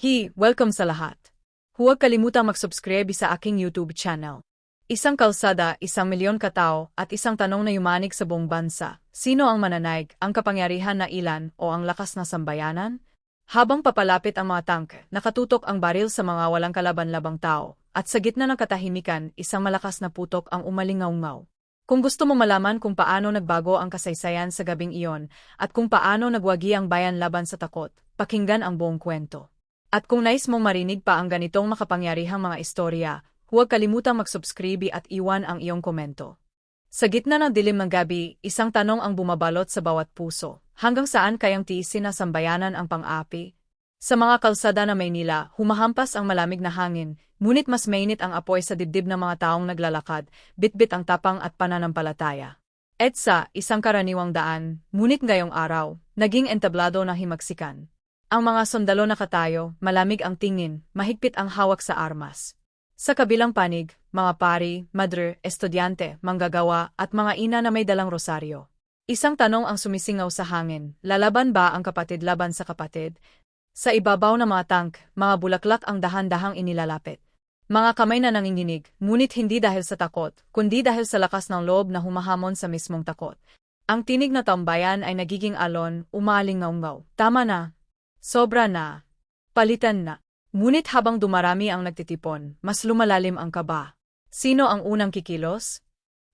Hi, welcome sa lahat. Huwag kalimutang mag-subscribe sa aking YouTube channel. Isang kalsada, isang milyon katao, at isang tanong na yumanig sa buong bansa. Sino ang mananaig, ang kapangyarihan na ilan, o ang lakas na sambayanan? Habang papalapit ang mga tank, nakatutok ang baril sa mga walang kalaban-labang tao, at sa gitna ng katahimikan, isang malakas na putok ang umalingaw-ngaw. Kung gusto mo malaman kung paano nagbago ang kasaysayan sa gabing iyon, at kung paano nagwagi ang bayan laban sa takot, pakinggan ang buong kwento. At kung nais mong marinig pa ang ganitong makapangyarihang mga istorya, huwag kalimutang mag-subscribe at iwan ang iyong komento. Sa gitna ng dilim ng gabi, isang tanong ang bumabalot sa bawat puso. Hanggang saan kayang tiisin na sambayanan ang pang-api? Sa mga kalsada na Maynila, humahampas ang malamig na hangin, ngunit mas mainit ang apoy sa dibdib ng mga taong naglalakad, bitbit ang tapang at pananampalataya. EDSA, isang karaniwang daan, ngunit ngayong araw, naging entablado na himagsikan. Ang mga sundalo nakatayo, malamig ang tingin, mahigpit ang hawak sa armas. Sa kabilang panig, mga pari, madre, estudyante, manggagawa, at mga ina na may dalang rosaryo. Isang tanong ang sumisingaw sa hangin, lalaban ba ang kapatid laban sa kapatid? Sa ibabaw ng mga tank, mga bulaklak ang dahan-dahang inilalapit. Mga kamay na nanginginig, ngunit hindi dahil sa takot, kundi dahil sa lakas ng loob na humahamon sa mismong takot. Ang tinig na tambayan ay nagiging alon, umaling ngaw Tama na, Sobra na. Palitan na. Ngunit habang dumarami ang nagtitipon, mas lumalalim ang kaba. Sino ang unang kikilos?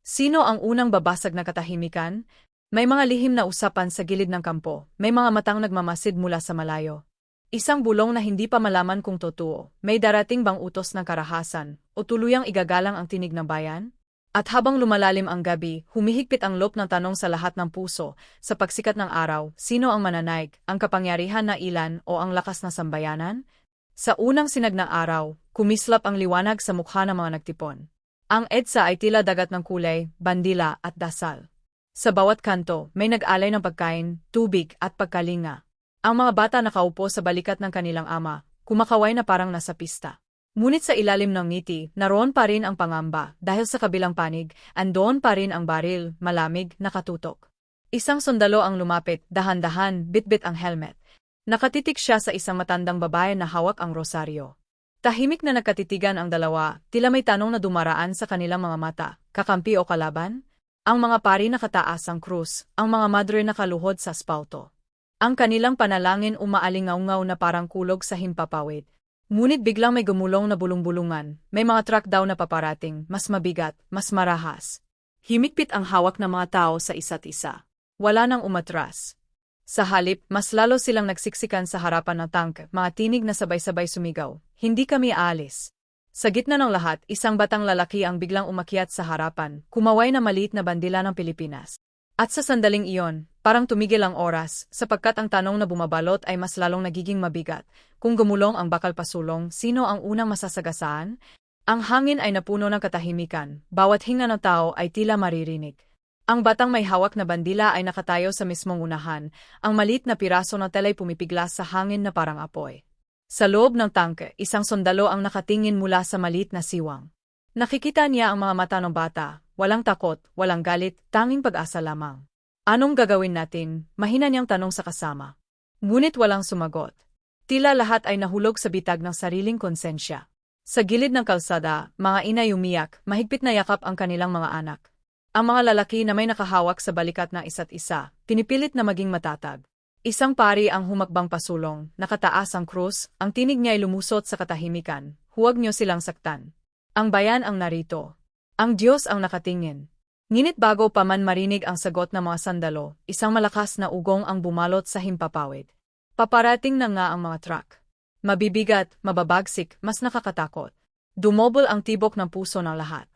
Sino ang unang babasag na katahimikan? May mga lihim na usapan sa gilid ng kampo, may mga matang nagmamasid mula sa malayo. Isang bulong na hindi pa malaman kung totoo, may darating bang utos ng karahasan, o tuluyang igagalang ang tinig ng bayan? At habang lumalalim ang gabi, humihigpit ang lop ng tanong sa lahat ng puso, sa pagsikat ng araw, sino ang mananaig, ang kapangyarihan na ilan o ang lakas na sambayanan? Sa unang sinag ng araw, kumislap ang liwanag sa mukha ng mga nagtipon. Ang EDSA ay tila dagat ng kulay, bandila at dasal. Sa bawat kanto, may nag-alay ng pagkain, tubig at pagkalinga. Ang mga bata nakaupo sa balikat ng kanilang ama, kumakaway na parang nasa pista. Ngunit sa ilalim ng ngiti, naroon pa rin ang pangamba dahil sa kabilang panig, andoon pa rin ang baril, malamig, nakatutok. Isang sundalo ang lumapit, dahan-dahan, bitbit ang helmet. Nakatitik siya sa isang matandang babae na hawak ang rosaryo. Tahimik na nakatitigan ang dalawa, tila may tanong na dumaraan sa kanilang mga mata, kakampi o kalaban? Ang mga pari nakataas ang krus, ang mga madre nakaluhod sa spalto. Ang kanilang panalangin umaalingaw-ngaw na parang kulog sa himpapawid. Ngunit biglang may gumulong na bulong-bulungan, may mga truck daw na paparating, mas mabigat, mas marahas. Himikpit ang hawak ng mga tao sa isa't isa. Wala nang umatras. Sa halip, mas lalo silang nagsiksikan sa harapan ng tank, mga tinig na sabay-sabay sumigaw. Hindi kami aalis. Sa gitna ng lahat, isang batang lalaki ang biglang umakyat sa harapan, kumaway na maliit na bandila ng Pilipinas. At sa sandaling iyon, parang tumigil ang oras, sapagkat ang tanong na bumabalot ay mas lalong nagiging mabigat. Kung gumulong ang bakal pasulong, sino ang unang masasagasaan? Ang hangin ay napuno ng katahimikan, bawat hinga ng tao ay tila maririnig. Ang batang may hawak na bandila ay nakatayo sa mismong unahan, ang malit na piraso ng telay pumipiglas sa hangin na parang apoy. Sa loob ng tangke, isang sundalo ang nakatingin mula sa malit na siwang. Nakikita niya ang mga mata ng bata, Walang takot, walang galit, tanging pag-asa lamang. Anong gagawin natin? Mahina niyang tanong sa kasama. Ngunit walang sumagot. Tila lahat ay nahulog sa bitag ng sariling konsensya. Sa gilid ng kalsada, mga inay umiyak, mahigpit na yakap ang kanilang mga anak. Ang mga lalaki na may nakahawak sa balikat ng isa't isa, pinipilit na maging matatag. Isang pari ang humakbang pasulong, nakataas ang krus, ang tinig niya ay lumusot sa katahimikan, huwag niyo silang saktan. Ang bayan ang narito, ang Diyos ang nakatingin. Nginit bago pa man marinig ang sagot ng mga sandalo, isang malakas na ugong ang bumalot sa himpapawid. Paparating na nga ang mga truck. Mabibigat, mababagsik, mas nakakatakot. Dumobol ang tibok ng puso ng lahat.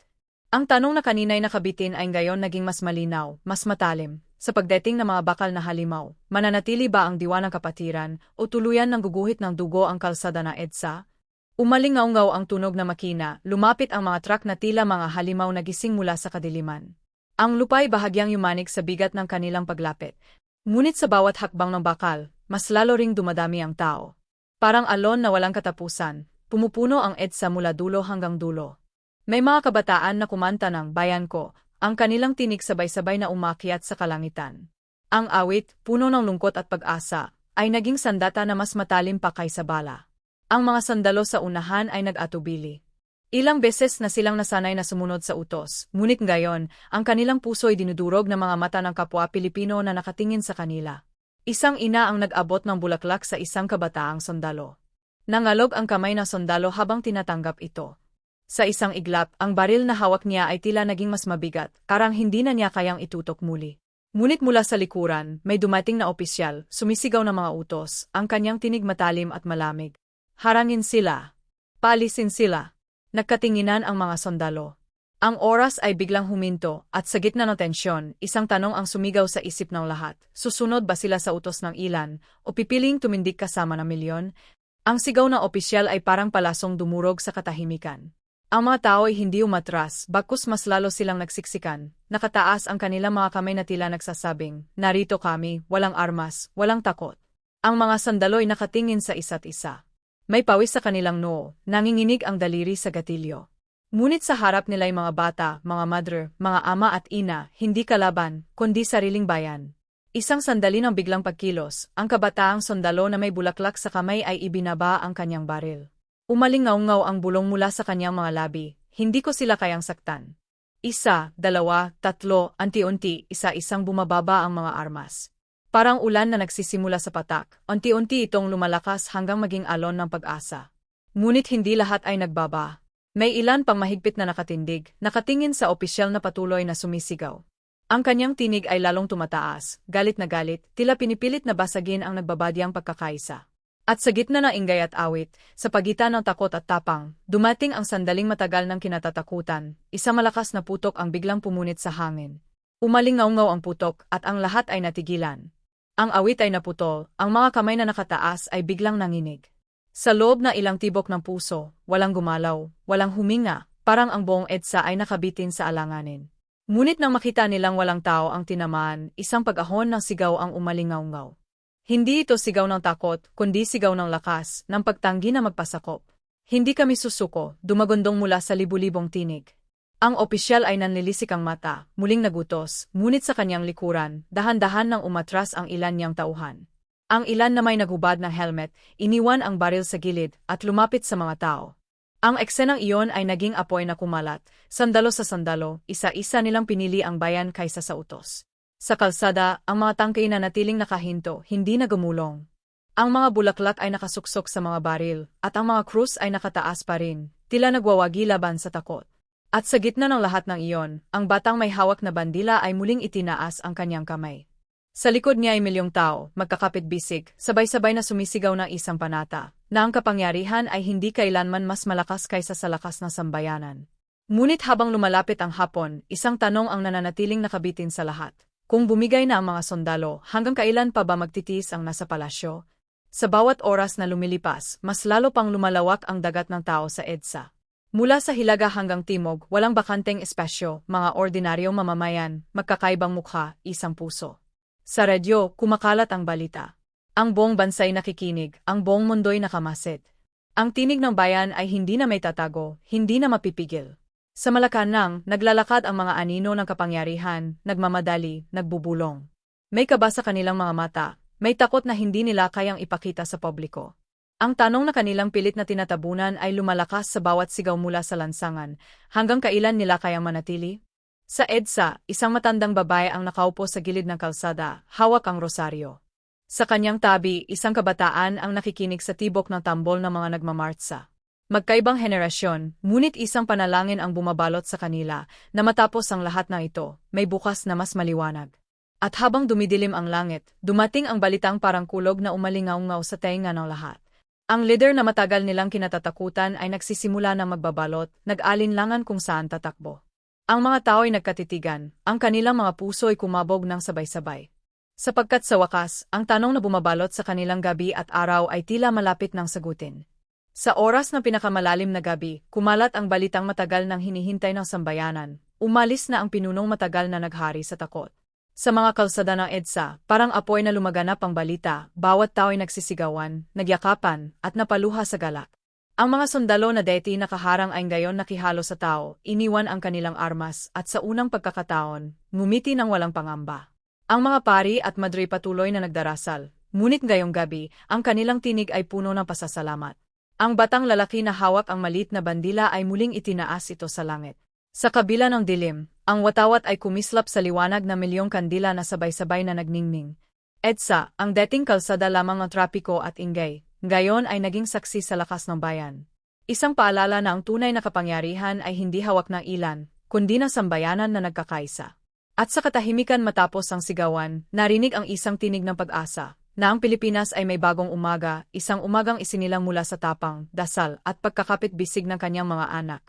Ang tanong na kanina'y nakabitin ay ngayon naging mas malinaw, mas matalim. Sa pagdating ng mga bakal na halimaw, mananatili ba ang diwa ng kapatiran o tuluyan ng guguhit ng dugo ang kalsada na EDSA? Umalingaw-ngaw ang tunog na makina, lumapit ang mga truck na tila mga halimaw na gising mula sa kadiliman. Ang lupay bahagyang yumanig sa bigat ng kanilang paglapit. Ngunit sa bawat hakbang ng bakal, mas lalo ring dumadami ang tao. Parang alon na walang katapusan, pumupuno ang EDSA mula dulo hanggang dulo. May mga kabataan na kumanta ng Bayan Ko, ang kanilang tinig sabay-sabay na umakyat sa kalangitan. Ang awit, puno ng lungkot at pag-asa, ay naging sandata na mas matalim pa kaysa bala. Ang mga sandalo sa unahan ay nag-atubili. Ilang beses na silang nasanay na sumunod sa utos, ngunit ngayon, ang kanilang puso ay dinudurog ng mga mata ng kapwa Pilipino na nakatingin sa kanila. Isang ina ang nag-abot ng bulaklak sa isang kabataang sundalo. Nangalog ang kamay ng sundalo habang tinatanggap ito. Sa isang iglap, ang baril na hawak niya ay tila naging mas mabigat, karang hindi na niya kayang itutok muli. Ngunit mula sa likuran, may dumating na opisyal, sumisigaw ng mga utos, ang kanyang tinig matalim at malamig. Harangin sila. Palisin sila. Nagkatinginan ang mga sundalo. Ang oras ay biglang huminto, at sa gitna ng tensyon, isang tanong ang sumigaw sa isip ng lahat. Susunod ba sila sa utos ng ilan, o pipiling tumindig kasama ng milyon? Ang sigaw ng opisyal ay parang palasong dumurog sa katahimikan. Ang mga tao ay hindi umatras, bakos mas lalo silang nagsiksikan. Nakataas ang kanilang mga kamay na tila nagsasabing, narito kami, walang armas, walang takot. Ang mga sandalo'y nakatingin sa isa't isa. May pawis sa kanilang noo, nanginginig ang daliri sa gatilyo. Ngunit sa harap nila'y mga bata, mga mother, mga ama at ina, hindi kalaban, kundi sariling bayan. Isang sandali ng biglang pagkilos, ang kabataang sundalo na may bulaklak sa kamay ay ibinaba ang kanyang baril. Umalingaw-ngaw ang bulong mula sa kanyang mga labi, hindi ko sila kayang saktan. Isa, dalawa, tatlo, anti-unti, isa-isang bumababa ang mga armas. Parang ulan na nagsisimula sa patak, unti-unti itong lumalakas hanggang maging alon ng pag-asa. Ngunit hindi lahat ay nagbaba. May ilan pang mahigpit na nakatindig, nakatingin sa opisyal na patuloy na sumisigaw. Ang kanyang tinig ay lalong tumataas, galit na galit, tila pinipilit na basagin ang nagbabadyang pagkakaisa. At sa gitna ng ingay at awit, sa pagitan ng takot at tapang, dumating ang sandaling matagal ng kinatatakutan, isa malakas na putok ang biglang pumunit sa hangin. Umalingaw-ngaw ang putok at ang lahat ay natigilan. Ang awit ay naputol, ang mga kamay na nakataas ay biglang nanginig. Sa loob na ilang tibok ng puso, walang gumalaw, walang huminga, parang ang buong EDSA ay nakabitin sa alanganin. Ngunit nang makita nilang walang tao ang tinamaan, isang pag-ahon ng sigaw ang umalingaw-ngaw. Hindi ito sigaw ng takot, kundi sigaw ng lakas, ng pagtanggi na magpasakop. Hindi kami susuko, dumagundong mula sa libu-libong tinig. Ang opisyal ay nanlilisik ang mata, muling nagutos, ngunit sa kanyang likuran, dahan-dahan nang umatras ang ilan niyang tauhan. Ang ilan na may naghubad ng helmet, iniwan ang baril sa gilid at lumapit sa mga tao. Ang eksenang iyon ay naging apoy na kumalat, sandalo sa sandalo, isa-isa nilang pinili ang bayan kaysa sa utos. Sa kalsada, ang mga tangkay na natiling nakahinto, hindi na gumulong. Ang mga bulaklak ay nakasuksok sa mga baril, at ang mga krus ay nakataas pa rin, tila nagwawagi laban sa takot. At sa gitna ng lahat ng iyon, ang batang may hawak na bandila ay muling itinaas ang kanyang kamay. Sa likod niya ay milyong tao, magkakapit-bisig, sabay-sabay na sumisigaw ng isang panata, na ang kapangyarihan ay hindi kailanman mas malakas kaysa sa lakas ng sambayanan. Ngunit habang lumalapit ang hapon, isang tanong ang nananatiling nakabitin sa lahat. Kung bumigay na ang mga sundalo, hanggang kailan pa ba magtitiis ang nasa palasyo? Sa bawat oras na lumilipas, mas lalo pang lumalawak ang dagat ng tao sa EDSA. Mula sa hilaga hanggang timog, walang bakanteng espasyo, mga ordinaryong mamamayan, magkakaibang mukha, isang puso. Sa radyo, kumakalat ang balita. Ang buong bansay nakikinig, ang buong mundo'y nakamasit. Ang tinig ng bayan ay hindi na may tatago, hindi na mapipigil. Sa Malacanang, naglalakad ang mga anino ng kapangyarihan, nagmamadali, nagbubulong. May kaba sa kanilang mga mata, may takot na hindi nila kayang ipakita sa publiko. Ang tanong na kanilang pilit na tinatabunan ay lumalakas sa bawat sigaw mula sa lansangan, hanggang kailan nila kayang manatili? Sa EDSA, isang matandang babae ang nakaupo sa gilid ng kalsada, hawak ang rosaryo. Sa kanyang tabi, isang kabataan ang nakikinig sa tibok ng tambol ng mga nagmamartsa. Magkaibang henerasyon, ngunit isang panalangin ang bumabalot sa kanila, na matapos ang lahat ng ito, may bukas na mas maliwanag. At habang dumidilim ang langit, dumating ang balitang parang kulog na umalingaw-ngaw sa tainga ng lahat. Ang leader na matagal nilang kinatatakutan ay nagsisimula na magbabalot, nag-alinlangan kung saan tatakbo. Ang mga tao ay nagkatitigan, ang kanilang mga puso ay kumabog ng sabay-sabay. Sapagkat sa wakas, ang tanong na bumabalot sa kanilang gabi at araw ay tila malapit ng sagutin. Sa oras ng pinakamalalim na gabi, kumalat ang balitang matagal nang hinihintay ng sambayanan, umalis na ang pinunong matagal na naghari sa takot. Sa mga kalsada ng EDSA, parang apoy na lumaganap ang balita, bawat tao ay nagsisigawan, nagyakapan, at napaluha sa galak. Ang mga sundalo na deti nakaharang ay gayon nakihalo sa tao, iniwan ang kanilang armas, at sa unang pagkakataon, ngumiti ng walang pangamba. Ang mga pari at madre patuloy na nagdarasal, ngunit gayong gabi, ang kanilang tinig ay puno ng pasasalamat. Ang batang lalaki na hawak ang malit na bandila ay muling itinaas ito sa langit. Sa kabila ng dilim, ang watawat ay kumislap sa liwanag na milyong kandila na sabay-sabay na nagningning. EDSA, ang dating kalsada lamang ng trapiko at ingay, ngayon ay naging saksi sa lakas ng bayan. Isang paalala na ang tunay na kapangyarihan ay hindi hawak ng ilan, kundi na sambayanan na nagkakaisa. At sa katahimikan matapos ang sigawan, narinig ang isang tinig ng pag-asa, na ang Pilipinas ay may bagong umaga, isang umagang isinilang mula sa tapang, dasal, at pagkakapit bisig ng kanyang mga anak.